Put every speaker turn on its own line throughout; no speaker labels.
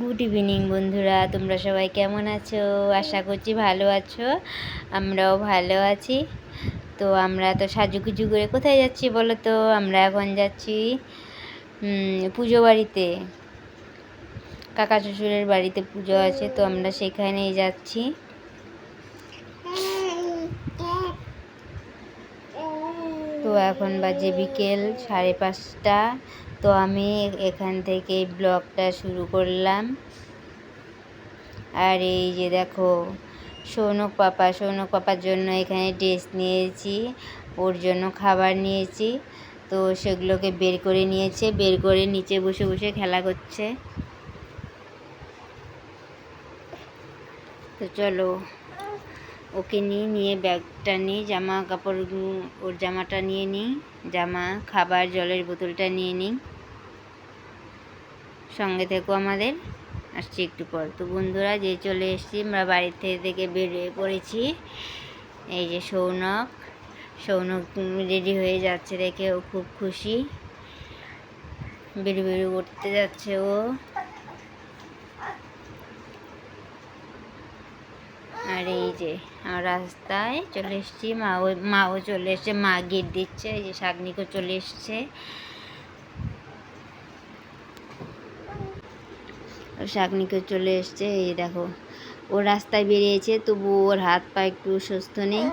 Good evening বন্ধুরা। তোমরা সবাই কেমন আছো? আশা করছি ভালো আছো। আমরাও ভালো আছি। তো আমরা তো সাজুগুজু করে কোথায় যাচ্ছি বলো তো? আমরা এখন যাচ্ছি পুজো বাড়িতে। কাকা শ্বশুরের বাড়িতে পুজো আছে, তো আমরা সেখানেই যাচ্ছি তো এখন বাজে বিকেল সাড়ে পাঁচটা। তো আমি এখান থেকে ব্লগটা শুরু করলাম। আর এই যে দেখো, সৌনক পাপা, সৌনক পাপার জন্য এখানে ড্রেস নিয়েছি, ওর জন্য খাবার নিয়েছি। তো সেগুলোকে বের করে নিয়েছে, বের করে নিচে বসে বসে খেলা করছে। তো চলো ওকে নিয়ে নিয়ে ব্যাগটা নিই জামা কাপড় ওর জামাটা নিয়ে নিই, জামা, খাবার, জলের বোতলটা নিয়ে নিই। সঙ্গে থেকো আমাদের, আসছি একটু পর। তো বন্ধুরা, যে চলে এসেছি, আমরা বাড়ির থেকে থেকে বেরিয়ে পড়েছি। এই যে সৌনক সৌনক রেডি হয়ে যাচ্ছে দেখে, ও খুব খুশি। বেরিয়ে বেরিয়ে উঠতে যাচ্ছে ও। আর এই যে রাস্তায় চলে এসেছি। মাও মাও চলে এসছে, মা গেট দিচ্ছে, এই যে শাগনিকও চলে এসছে। শাগনিকে চলে এসছে, এই দেখো, ও রাস্তায় বেরিয়েছে, তবু ওর হাত পা একটু সুস্থ নেই।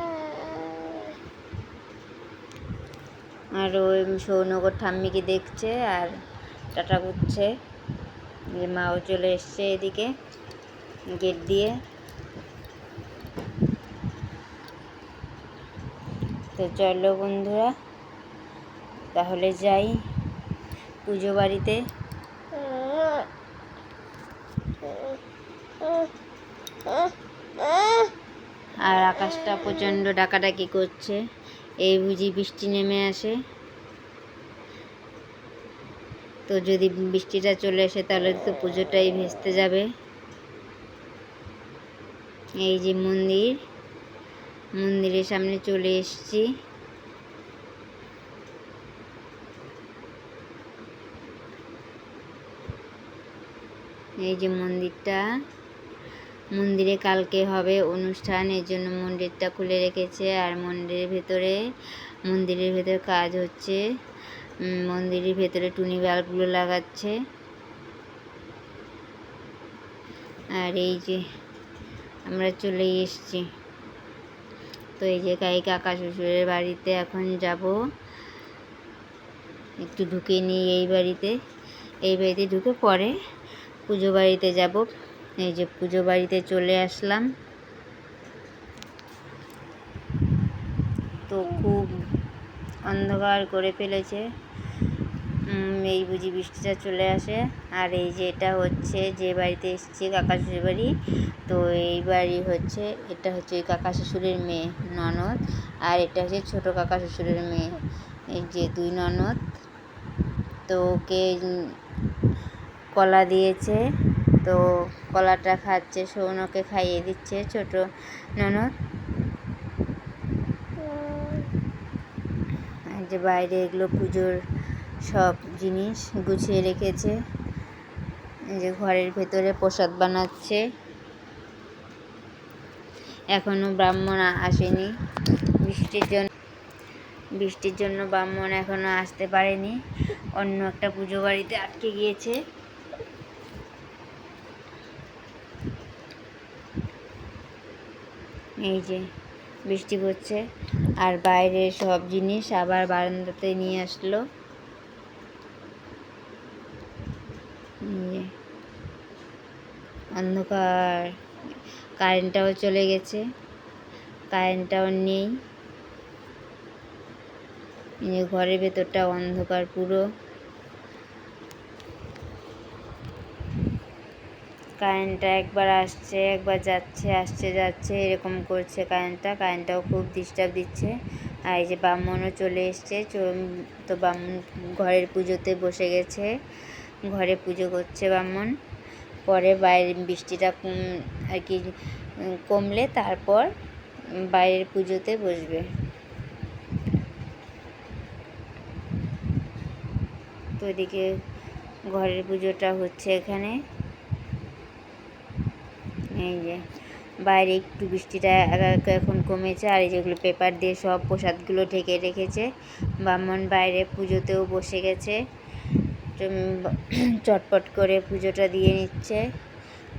আর ওই সৌনগর ঠাম্মিকে দেখছে আর টাটা করছে। যে মাও চলে এসছে এদিকে গেট দিয়ে। তো চলো বন্ধুরা, তাহলে যাই পুজো বাড়িতে। আর আকাশটা প্রচণ্ড ডাকাডাকি করছে, এই বুঝি বৃষ্টি নেমে আসে। তো যদি বৃষ্টিটা চলে আসে, তাহলে তো পুজোটাই ভেস্তে যাবে। এই যে মন্দির। মন্দিরের সামনে চলে এসছি। এই যে মন্দিরটা। মন্দিরে কালকে হবে অনুষ্ঠান, এর জন্য মন্দিরটা খুলে রেখেছে আর মন্দিরের ভেতরে মন্দিরের ভেতরে কাজ হচ্ছে। মন্দিরের ভেতরে টুনি বাল্বগুলো লাগাচ্ছে। আর এই যে আমরা চলে এসছি। তো এই যে গায়ে কাকা শ্বশুরের বাড়িতে এখন যাব। একটু ঢুকে নিই এই বাড়িতে। এই বাড়িতে ঢুকে পরে পুজো বাড়িতে যাব। এই যে পুজো বাড়িতে চলে আসলাম। তো খুব অন্ধকার করে ফেলেছে। এই বুঝি বৃষ্টিটা চলে আসে। আর এই যে এটা হচ্ছে যে বাড়িতে এসেছি, কাকা শ্বশুর বাড়ি তো এই বাড়ি হচ্ছে, এটা হচ্ছে কাকা শ্বশুরের মেয়ে, ননদ। আর এটা হচ্ছে ছোট কাকা শ্বশুরের মেয়ে, এই যে দুই ননদ। তো ওকে কলা দিয়েছে। তো কলাটা খাচ্ছে সৌনকে খাইয়ে দিচ্ছে ছোট ননদ। যে বাইরে এগুলো পুজোর সব জিনিস গুছিয়ে রেখেছে। যে ঘরের ভেতরে প্রসাদ বানাচ্ছে। এখনও ব্রাহ্মণ আসেনি। বৃষ্টির জন্য বৃষ্টির জন্য ব্রাহ্মণ এখনও আসতে পারেনি। অন্য একটা পুজো বাড়িতে আটকে গিয়েছে। এই যে বৃষ্টি পড়ছে আর বাইরে সব জিনিস আবার বারান্দাতে নিয়ে আসলো। অন্ধকার। কারেন্টটাও চলে গেছে। কারেন্টটাও নেই। ঘরের ভেতরটা অন্ধকার পুরো। কারেন্টটা একবার আসছে, একবার যাচ্ছে, আসছে, যাচ্ছে, এরকম করছে কারেন্টটা। কারেন্টটাও খুব ডিস্টার্ব দিচ্ছে। আর এই যে ব্রাহ্মণও চলে এসছে। তো ব্রাহ্মণ ঘরের পুজোতে বসে গেছে। ঘরে পুজো করছে ব্রাহ্মণ। পরে বাইরে বৃষ্টিটা আর কি কমলে তারপর বাইরের পুজোতে বসবে। তো এদিকে ঘরের পুজোটা হচ্ছে এখানে। এই যে, বাইরে একটু বৃষ্টিটা এখন কমেছে, আর এই যেগুলো পেপার দিয়ে সব প্রসাদগুলো ঢেকে রেখেছে। ব্রাহ্মণ বাইরে পুজোতেও বসে গেছে। চটপট করে পুজোটা দিয়ে নিচ্ছে।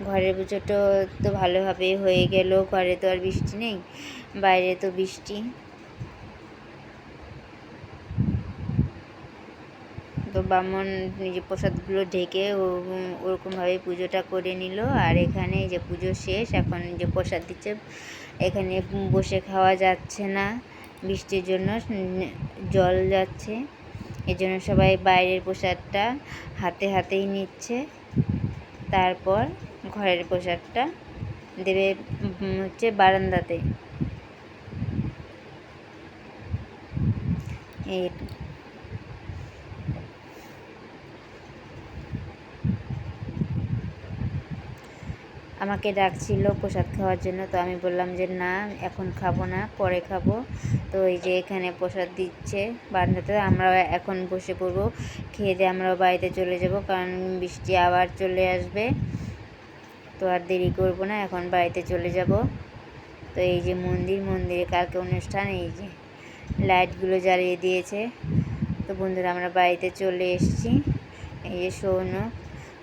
ঘরের পুজোটা তো ভালোভাবে হয়ে গেল, ঘরে তো আর বৃষ্টি নেই, বাইরে তো বৃষ্টি। তো ব্রাহ্মণ নিজে প্রসাদগুলো ঢেকে ওরকমভাবে পুজোটা করে নিল। আর এখানে যে পুজো শেষ, এখন যে প্রসাদ দিচ্ছে, এখানে বসে খাওয়া যাচ্ছে না, বৃষ্টির জন্য, জল যাচ্ছে। এই জন্য সবাই বাইরের প্রসাদটা হাতে হাতেই নিচ্ছে। তারপর ঘরের প্রসাদটা দেবে হচ্ছে বারান্দাতে। এই আমাকে ডাকছিল প্রসাদ খাওয়ার জন্য, তো আমি বললাম যে না, এখন খাব না, পরে খাব। তো এই যে এখানে প্রসাদ দিচ্ছে বারান্দাতে আমরা এখন বসে পড়ব। খেয়ে দিয়ে আমরাও বাড়িতে চলে যাব, কারণ বৃষ্টি আবার চলে আসবে। তো আর দেরি করব না, এখন বাড়িতে চলে যাব। তো এই যে মন্দির, মন্দিরে কালকে অনুষ্ঠান, এই যে লাইটগুলো জ্বালিয়ে দিয়েছে। তো বন্ধুরা, আমরা বাড়িতে চলে এসেছি। এই যে শোনো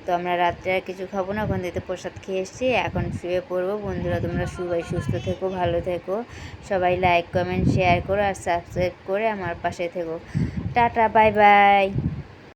তো আমরা রাত্রে আর কিছু খাব না ওখান থেকে প্রসাদ খেয়ে এসেছি, এখন শুয়ে পড়ব। বন্ধুরা, তোমরা সবাই সুস্থ থেকো, ভালো থেকো। সবাই লাইক কমেন্ট শেয়ার করো আর সাবস্ক্রাইব করে আমার পাশে থেকো। Tata bye bye